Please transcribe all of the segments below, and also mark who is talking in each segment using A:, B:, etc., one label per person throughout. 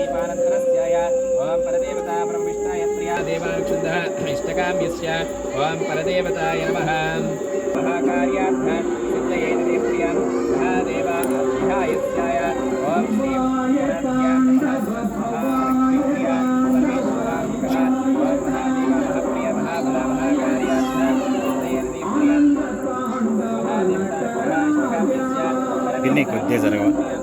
A: దీపానంతరస్యాయ ఓం పరదేవతా బ్రహ్మిష్టాయ ప్రియా దేవాక్షుద్ధ ఇష్టకామ్యస్య ఓం పరదేవతాయ నమః మహాకార్యార్థ సిద్ధయే ప్రియం మహాదేవా విహాయస్యాయ ఓం శ్రీ
B: పిన్ని కొద్దిగా జరగవా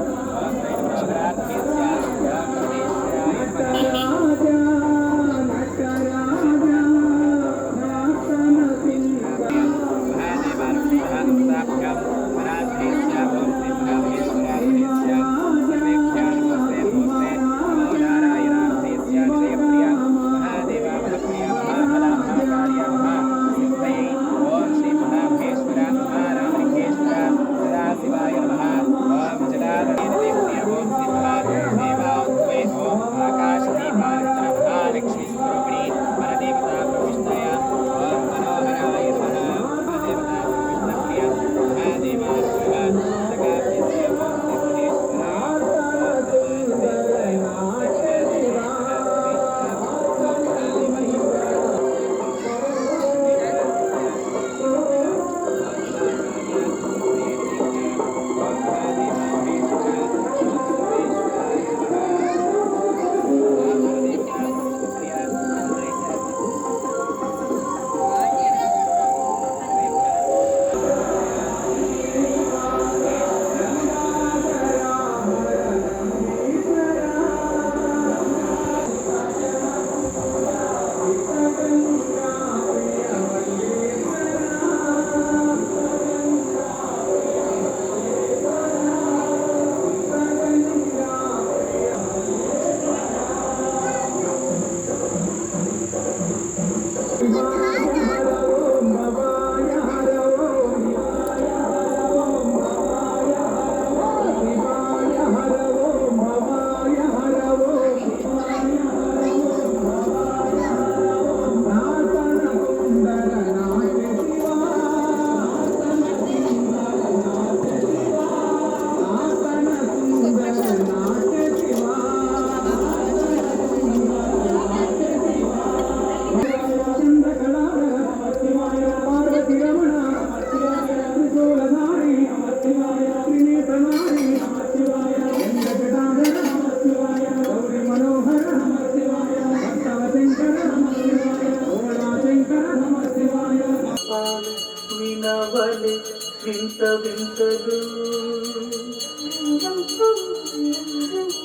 C: Vinta, vinta,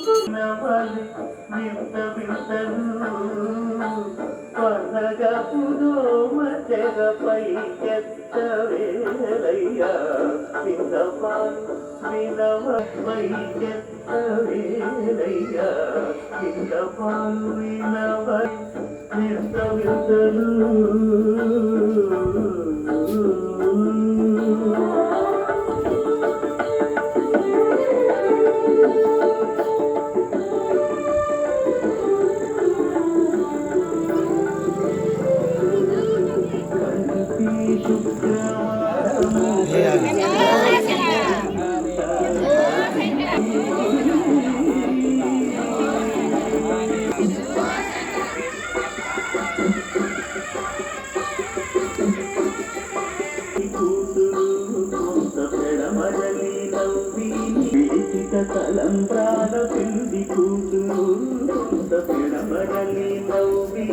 C: వినవలి వింత వింతలు పనగ పుదోమ తెగపై ఎత్త వేలయ్యా తలంబ్రాల పిండి కూతురు పెడమరలి నవ్వి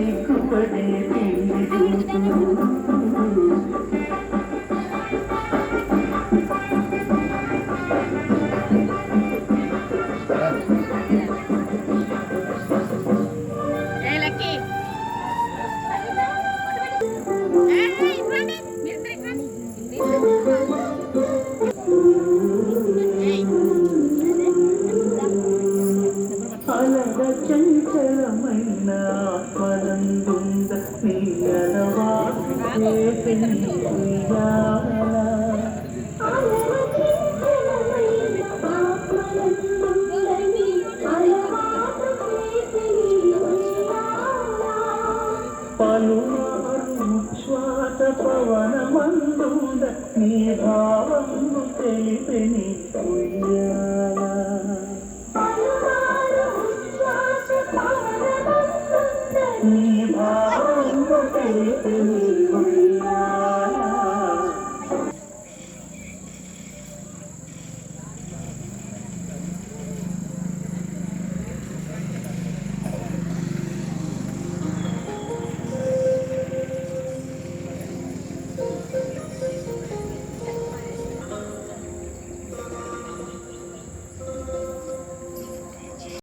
C: గుర్త సిగ్గుపడే வாழ்க்கை பெண்ணியாள